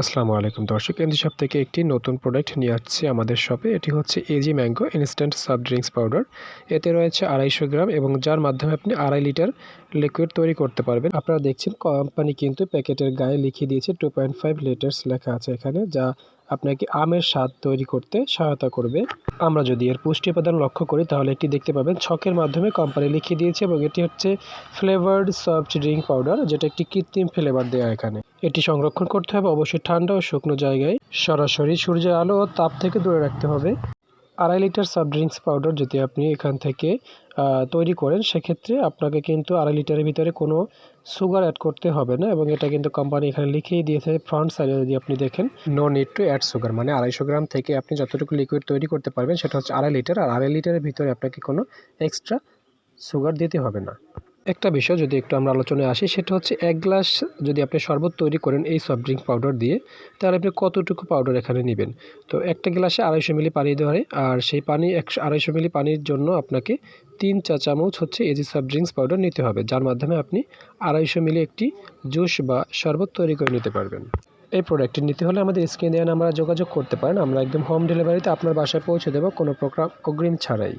আসসালামু আলাইকুম। দর্শক এনজি শপ থেকে একটি নতুন প্রোডাক্ট নিয়ে আসছি আমাদের শপে এটি হচ্ছে AG mango instant soft drinks powder এতে রয়েছে আড়াইশো গ্রাম এবং যার মাধ্যমে আপনি আড়াই লিটার লিকুইড তৈরি করতে পারবেন। আপনারা দেখছেন কোম্পানি কিন্তু প্যাকেটের গায়ে লিখিয়ে দিয়েছে টু পয়েন্ট ফাইভ লিটার্স লেখা আছে এখানে, যা আপনাকে আমের স্বাদ তৈরি করতে সহায়তা করবে। আমরা যদি এর পুষ্টি উপাদান লক্ষ্য করি, তাহলে এটি দেখতে পাবেন ছকের মাধ্যমে কোম্পানি লিখে দিয়েছে এবং এটি হচ্ছে ফ্লেভার্ড সফট ড্রিঙ্ক পাউডার, যেটা একটি কৃত্রিম ফ্লেভার দেওয়া এখানে। এটি সংরক্ষণ করতে হবে অবশ্যই ঠান্ডা ও শুকনো জায়গায়। সরাসরি সূর্যের আলো ও তাপ থেকে দূরে রাখতে হবে। আড়াই লিটার সফট ড্রিঙ্কস পাউডার যদি আপনি এখান থেকে তৈরি করেন, সেক্ষেত্রে আপনাকে কিন্তু আড়াই লিটারের ভিতরে কোনো সুগার অ্যাড করতে হবে না এবং এটা কিন্তু কোম্পানি এখানে লিখেই দিয়েছে ফ্রন্ট সাইডে যদি আপনি দেখেন no need to add sugar মানে আড়াইশো গ্রাম থেকে আপনি যতটুকু লিকুইড তৈরি করতে পারবেন, সেটা হচ্ছে আড়াই লিটার, আর আড়াই লিটারের ভিতরে আপনাকে কোনো এক্সট্রা সুগার দিতে হবে না। একটা বিষয় যদি একটু আমরা আলোচনায় আসি, সেটা হচ্ছে এক গ্লাস যদি আপনি শরবত তৈরি করেন এই সফট ড্রিঙ্ক পাউডার দিয়ে, তাহলে আপনি কতটুকু পাউডার এখানে নেবেন? তো একটা গ্লাসে আড়াইশো মিলি পানি হয়, আর সেই পানি একশো আড়াইশো মিলি পানির জন্য আপনাকে তিন চা চামচ হচ্ছে এজি সফট ড্রিঙ্কস পাউডার নিতে হবে, যার মাধ্যমে আপনি আড়াইশো মিলি একটি জুস বা শরবত তৈরি করে নিতে পারবেন। এই প্রোডাক্টটি নিতে হলে আমাদের স্ক্রিনে নাম্বারে যোগাযোগ করতে পারেন, আমরা একদম হোম ডেলিভারিতে আপনার বাসায় পৌঁছে দেবো, কোনো প্রোগ্রাম অগ্রিম ছাড়াই।